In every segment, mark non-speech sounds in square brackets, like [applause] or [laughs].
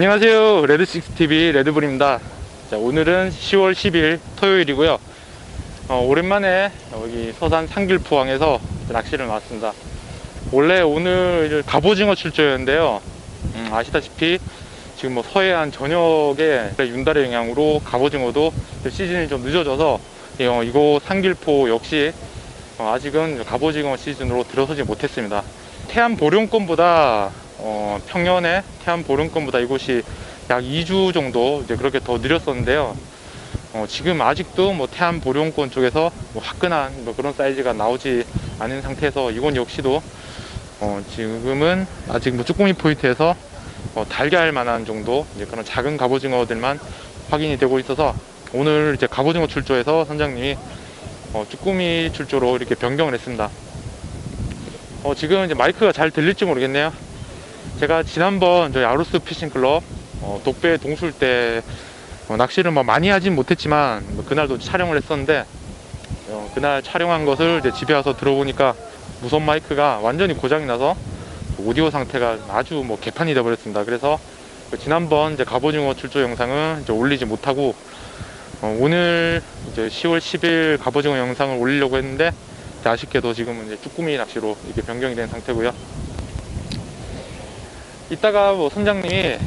안녕하세요. 레드식스TV 레드불입니다. 자, 오늘은 10월 10일 토요일이고요. 어, 오랜만에 여기 서산 상길포항에서 낚시를 나왔습니다. 원래 오늘 갑오징어 출조였는데요. 음, 아시다시피 지금 뭐 서해안 전역에 윤달의 영향으로 갑오징어도 시즌이 좀 늦어져서 어, 이곳 상길포 역시 어, 아직은 갑오징어 시즌으로 들어서지 못했습니다. 태안 보령권보다 어, 평년에 태안 보령권보다 이곳이 약 2주 정도 이제 그렇게 더 느렸었는데요. 어, 지금 아직도 뭐 태안 보령권 쪽에서 뭐 화끈한 뭐 그런 사이즈가 나오지 않은 상태에서 이곳 역시도 어, 지금은 아직 뭐 쭈꾸미 포인트에서 어, 달걀 만한 정도 이제 그런 작은 갑오징어들만 확인이 되고 있어서 오늘 이제 갑오징어 출조에서 선장님이 어, 쭈꾸미 출조로 이렇게 변경을 했습니다. 어, 지금 이제 마이크가 잘 들릴지 모르겠네요. 제가 지난번 저희 아루스 피싱클럽 어, 독배 동술 때 어, 낚시를 뭐 많이 하진 못했지만 뭐 그날도 촬영을 했었는데 어, 그날 촬영한 것을 이제 집에 와서 들어보니까 무선 마이크가 완전히 고장이 나서 오디오 상태가 아주 뭐 개판이 되어버렸습니다. 그래서 그 지난번 이제 갑오징어 출조 영상은 이제 올리지 못하고 어, 오늘 이제 10월 10일 갑오징어 영상을 올리려고 했는데 아쉽게도 지금은 이제 쭈꾸미 낚시로 이렇게 변경이 된 상태고요. 이따가 뭐 선장님이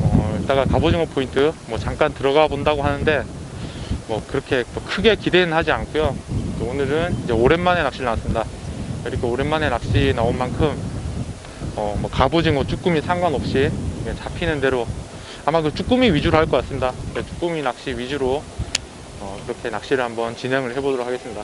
어, 이따가 갑오징어 포인트 뭐 잠깐 들어가 본다고 하는데 뭐 그렇게 또 크게 기대는 하지 않고요. 또 오늘은 이제 오랜만에 낚시를 나왔습니다. 이렇게 오랜만에 낚시 나온 만큼 어, 뭐 갑오징어, 쭈꾸미 상관없이 잡히는 대로 아마 그 쭈꾸미 위주로 할 것 같습니다. 네, 쭈꾸미 낚시 위주로 어, 그렇게 낚시를 한번 진행을 해보도록 하겠습니다.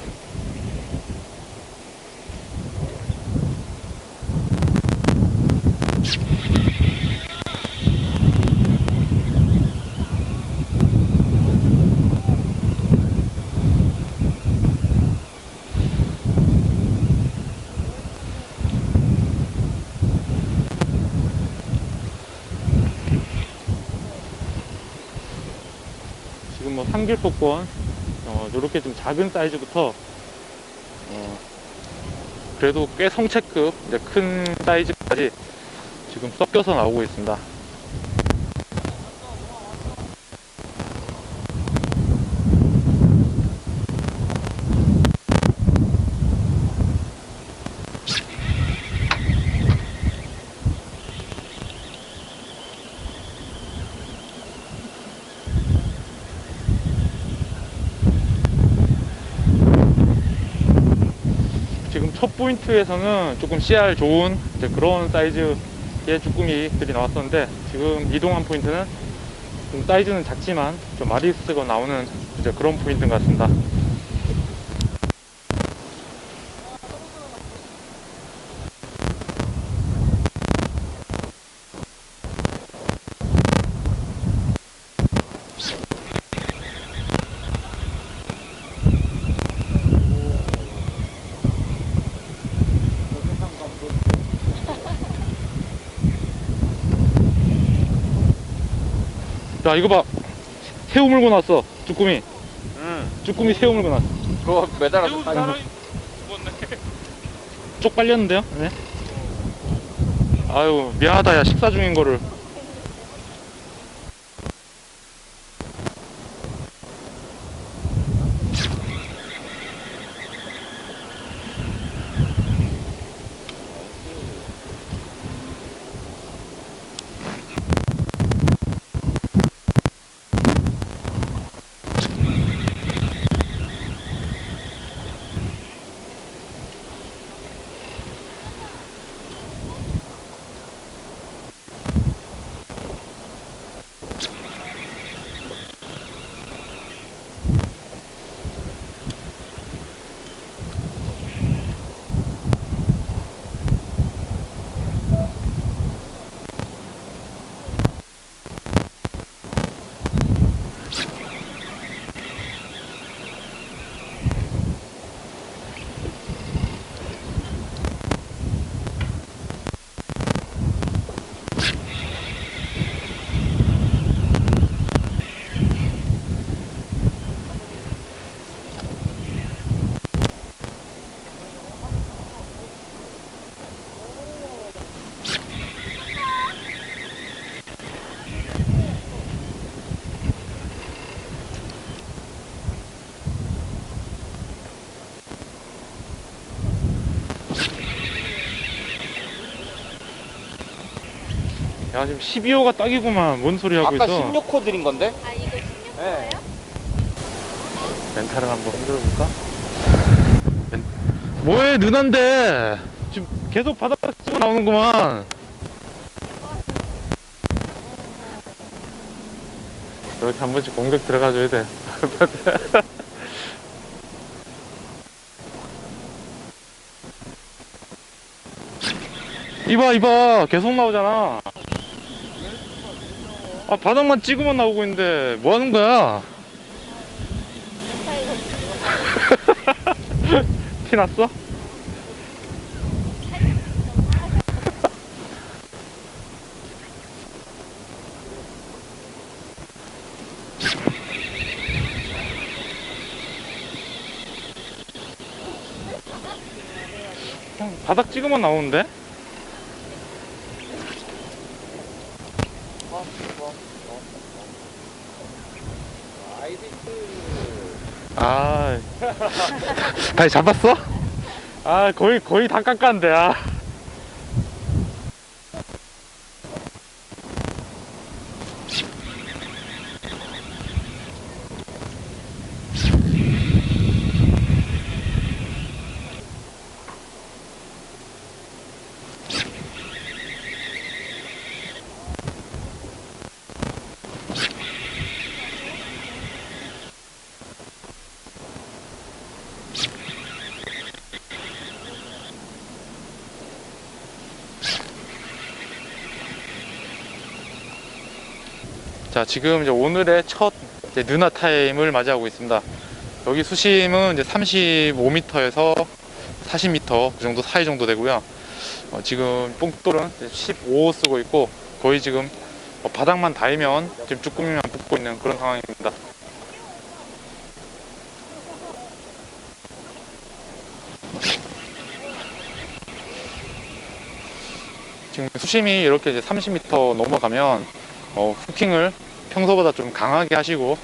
뭐 삼길폭권 어, 이렇게 좀 작은 사이즈부터 어, 그래도 꽤 성체급 큰 사이즈까지 지금 섞여서 나오고 있습니다. 지금 첫 포인트에서는 조금 CR 좋은 그런 사이즈의 쭈꾸미들이 나왔었는데 지금 이동한 포인트는 좀 사이즈는 작지만 좀 마리스가 나오는 그런 포인트인 것 같습니다. 야 이거 봐 새우 물고 났어 쭈꾸미 응. 쭈꾸미 새우 물고 났어 그거 매달아서 새우 타는 사람이 쪽 빨렸는데요? 네. 아유 미안하다 야 식사 중인 거를 야 지금 12호가 딱이구만 뭔 소리 하고 아까 있어 16호 드린 건데? 아 이거 16호예요? 네. 멘탈을 한번 흔들어 볼까? 뭐해 누난데 지금 계속 바닥 쓰고 나오는구만 이렇게 한 번씩 공격 들어가줘야 돼 [laughs] 이봐 이봐 계속 나오잖아 아 바닥만 찍으면 나오고 있는데 뭐 하는 거야 [laughs] 티 났어? [laughs] 바닥 찍으면 나오는데? 아, 다시 잡았어? 아, 거의, 거의 다 깎았는데, 아. 자, 지금 이제 오늘의 첫 이제 누나 타임을 맞이하고 있습니다. 여기 수심은 이제 35m에서 40m 그 정도 사이 정도 되고요. 어, 지금 뽕돌은 15 쓰고 있고 거의 지금 어, 바닥만 닿으면 지금 쭈꾸미만 붙고 있는 그런 상황입니다. 지금 수심이 이렇게 이제 30m 넘어가면 어, 후킹을 평소보다 좀 강하게 하시고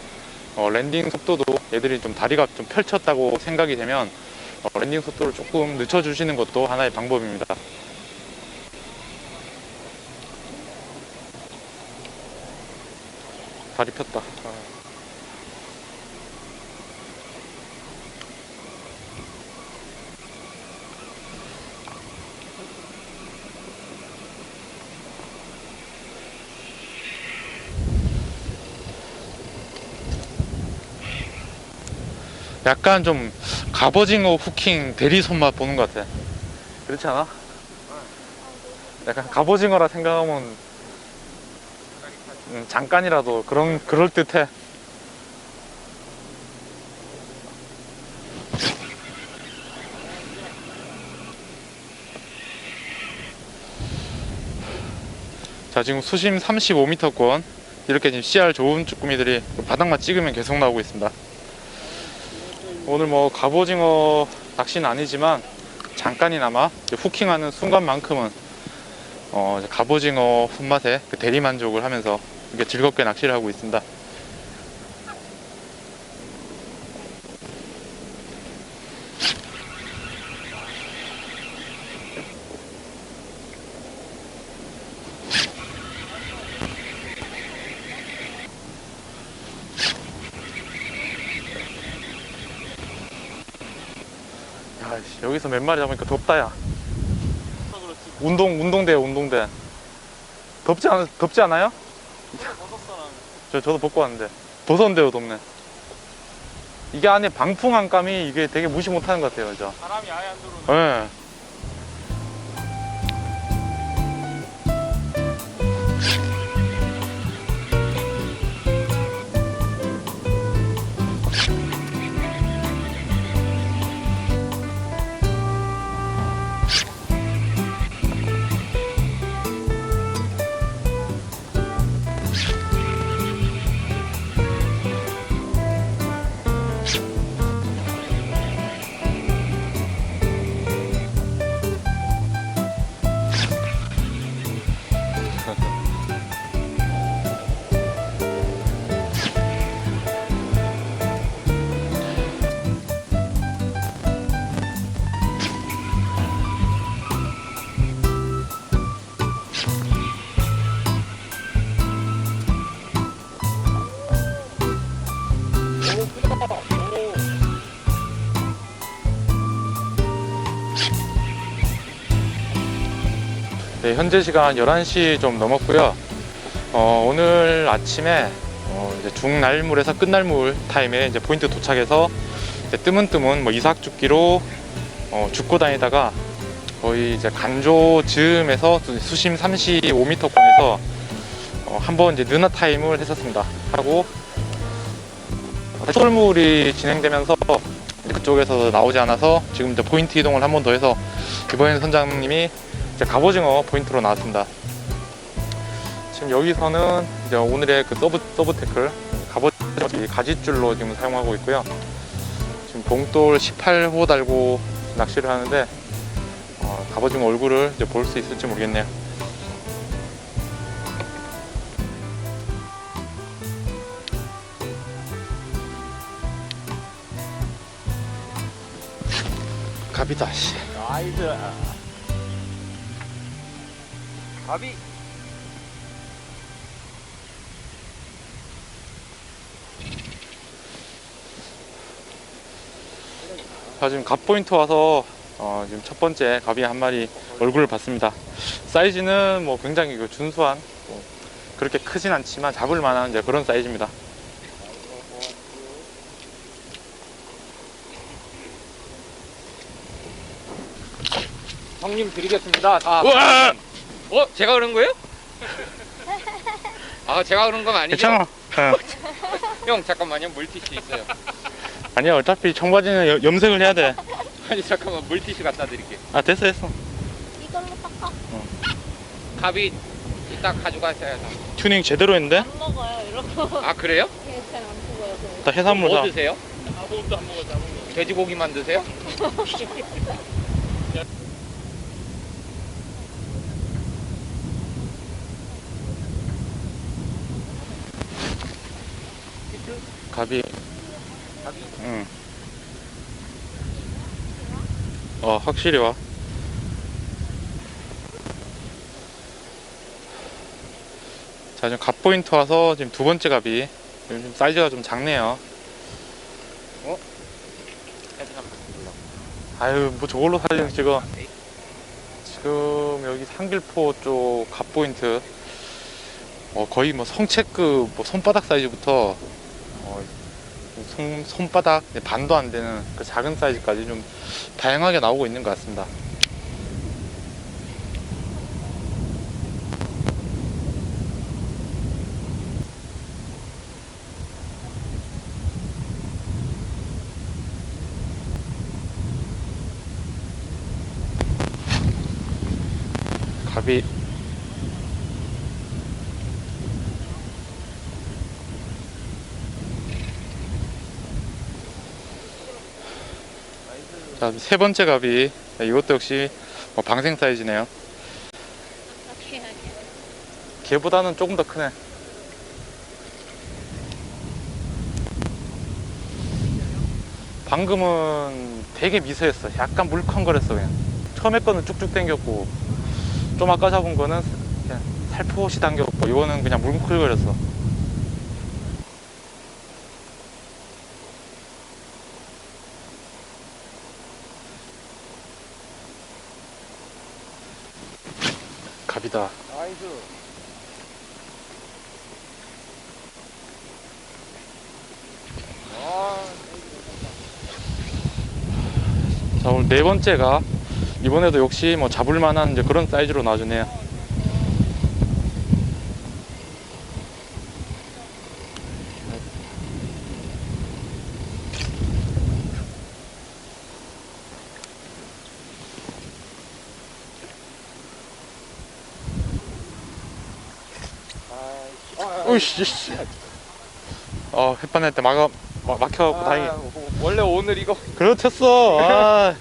어, 랜딩 속도도 얘들이 좀 다리가 좀 펼쳤다고 생각이 되면 어, 랜딩 속도를 조금 늦춰주시는 것도 하나의 방법입니다. 다리 폈다. 약간 좀 갑오징어 후킹 대리 손맛 보는 것 같아. 그렇지 않아? 약간 갑오징어라 생각하면 음, 잠깐이라도 그런 그럴 듯해. 자 지금 수심 35m권 이렇게 지금 CR 좋은 쭈꾸미들이 바닥만 찍으면 계속 나오고 있습니다. 오늘 뭐 갑오징어 낚시는 아니지만 잠깐이나마 후킹하는 순간만큼은 어 갑오징어 손맛에 그 대리만족을 하면서 이렇게 즐겁게 낚시를 하고 있습니다. 야, 씨, 여기서 몇 마리 잡으니까 덥다, 야. 운동, 운동대, 운동대. 덥지, 않, 덥지 않아요? 저, 저도 벗고 왔는데. 벗었는데요, 덥네. 이게 안에 방풍 안감이 이게 되게 무시 못하는 것 같아요, 저. 바람이 아예 안 들어오네. 예. 네, 현재 시간 11시 좀 넘었고요. 어, 오늘 아침에 어, 이제 중날물에서 끝날물 타임에 이제 포인트 도착해서 이제 뜨문뜨문 뭐 이삭 죽기로 어, 죽고 다니다가 거의 이제 간조 즈음에서 수심 35m권에서 어, 한번 이제 느나 타임을 했었습니다. 하고 해설물이 진행되면서 그쪽에서 나오지 않아서 지금 이제 포인트 이동을 한 번 더 해서 이번엔 선장님이 이제 갑오징어 포인트로 나왔습니다. 지금 여기서는 이제 오늘의 그 서브 서브 태클 갑오징어 이 가지줄로 지금 사용하고 있고요. 지금 봉돌 18호 달고 낚시를 하는데 어, 갑오징어 얼굴을 이제 볼 수 있을지 모르겠네요. 갑이다 씨. 나이스. 가비. 자 지금 갑 포인트 와서 어, 지금 첫 번째 갑이 한 마리 얼굴을 봤습니다. 사이즈는 뭐 굉장히 그 준수한 뭐 그렇게 크진 않지만 잡을 만한 이제 그런 사이즈입니다. 형님 드리겠습니다. 아, 우와! 어? 제가 그런 거예요? [laughs] 아, 제가 그런 건 아니죠? 괜찮아. 어. [laughs] 형, 잠깐만요. 물티슈 있어요. 아니야 어차피 청바지는 여- 염색을 해야 돼. [laughs] 아니, 잠깐만. 물티슈 갖다 드릴게요. 아 됐어 됐어. 이걸로 닦아. 가비 이따 가져가셔야죠. 튜닝 제대로 했는데? 안 먹어요. 이러고 아, 그래요? 잘안 먹어요. 다 해산물 뭐 다. 드세요? 아무것도 안 먹어, 돼지고기만 드세요? 갑이. 가비? 응. 어 확실히 와. 자 지금 갑 포인트 와서 지금 두 번째 갑이 지금 좀 사이즈가 좀 작네요. 아유 뭐 저걸로 살리는 지금 지금 여기 상길포 쪽 갑 포인트 어, 거의 뭐 성체급 뭐 손바닥 사이즈부터 어, 손, 손바닥 반도 안 되는 그 작은 사이즈까지 좀 다양하게 나오고 있는 것 같습니다. 갑이 자, 세 번째 갑이 네, 이것도 역시 뭐 방생 사이즈네요. 걔보다는 조금 더 크네. 방금은 되게 미세했어. 약간 물컹거렸어 그냥. 처음에 거는 쭉쭉 당겼고 좀 아까 잡은 거는 그냥 살포시 당겼고 이거는 그냥 뭉클거렸어. 갑이다. 나이스. 아, 자 오늘 네 번째가 이번에도 역시 뭐 잡을 만한 이제 그런 사이즈로 나와주네요. 으이씨. 씨. 어 햇반할 때 막아 막- 막혀갖고 다행히. 아, 원래 오늘 이거 그렇댔어. 아.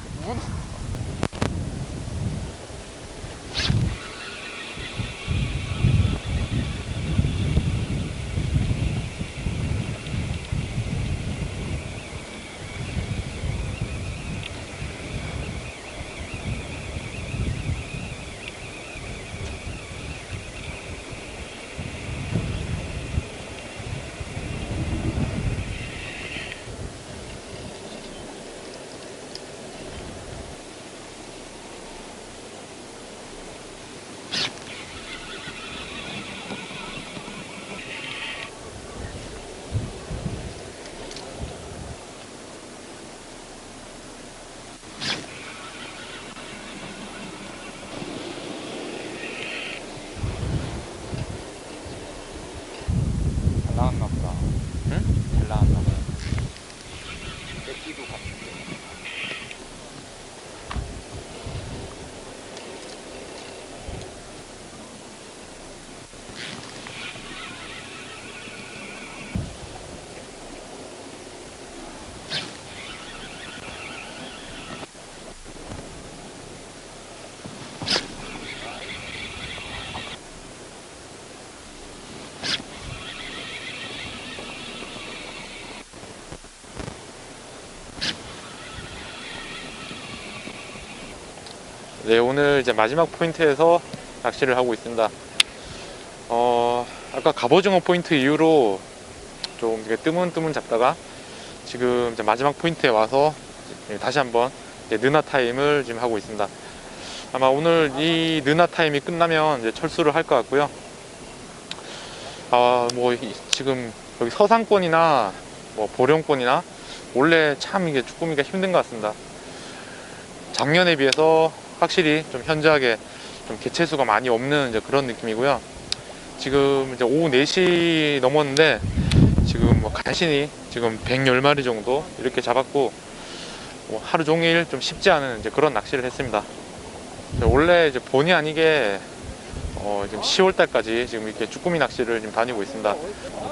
네, 오늘 이제 마지막 포인트에서 낚시를 하고 있습니다. 어, 아까 갑오징어 포인트 이후로 좀 뜨문뜨문 잡다가 지금 이제 마지막 포인트에 와서 다시 한번 느나 타임을 지금 하고 있습니다. 아마 오늘 이 느나 타임이 끝나면 이제 철수를 할 것 같고요. 아, 뭐 이- 지금 여기 서상권이나 뭐 보령권이나 원래 참 이게 쭈꾸미가 힘든 것 같습니다. 작년에 비해서 확실히 좀 현저하게 좀 개체수가 많이 없는 이제 그런 느낌이고요. 지금 이제 오후 4시 넘었는데 지금 뭐 간신히 지금 110마리 정도 이렇게 잡았고 뭐 하루 종일 좀 쉽지 않은 이제 그런 낚시를 했습니다. 원래 이제 본의 아니게 어 지금 10월 달까지 지금 이렇게 쭈꾸미 낚시를 지금 다니고 있습니다.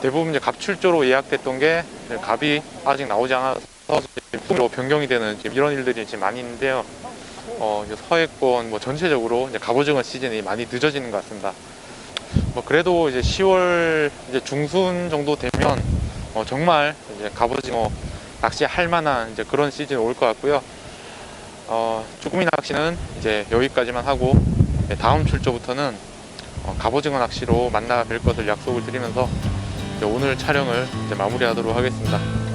대부분 이제 갑출조로 예약됐던 게 갑이 아직 나오지 않아서 품으로 변경이 되는 지금 이런 일들이 지금 많이 있는데요. 어 서해권 뭐 전체적으로 이제 갑오징어 시즌이 많이 늦어지는 것 같습니다. 뭐 그래도 이제 10월 이제 중순 정도 되면 어 정말 이제 갑오징어 낚시할 만한 이제 그런 시즌 올 것 같고요. 어 쭈꾸미 낚시는 이제 여기까지만 하고 네, 다음 출조부터는 어, 갑오징어 낚시로 만나 뵐 것을 약속을 드리면서 오늘 촬영을 마무리하도록 하겠습니다.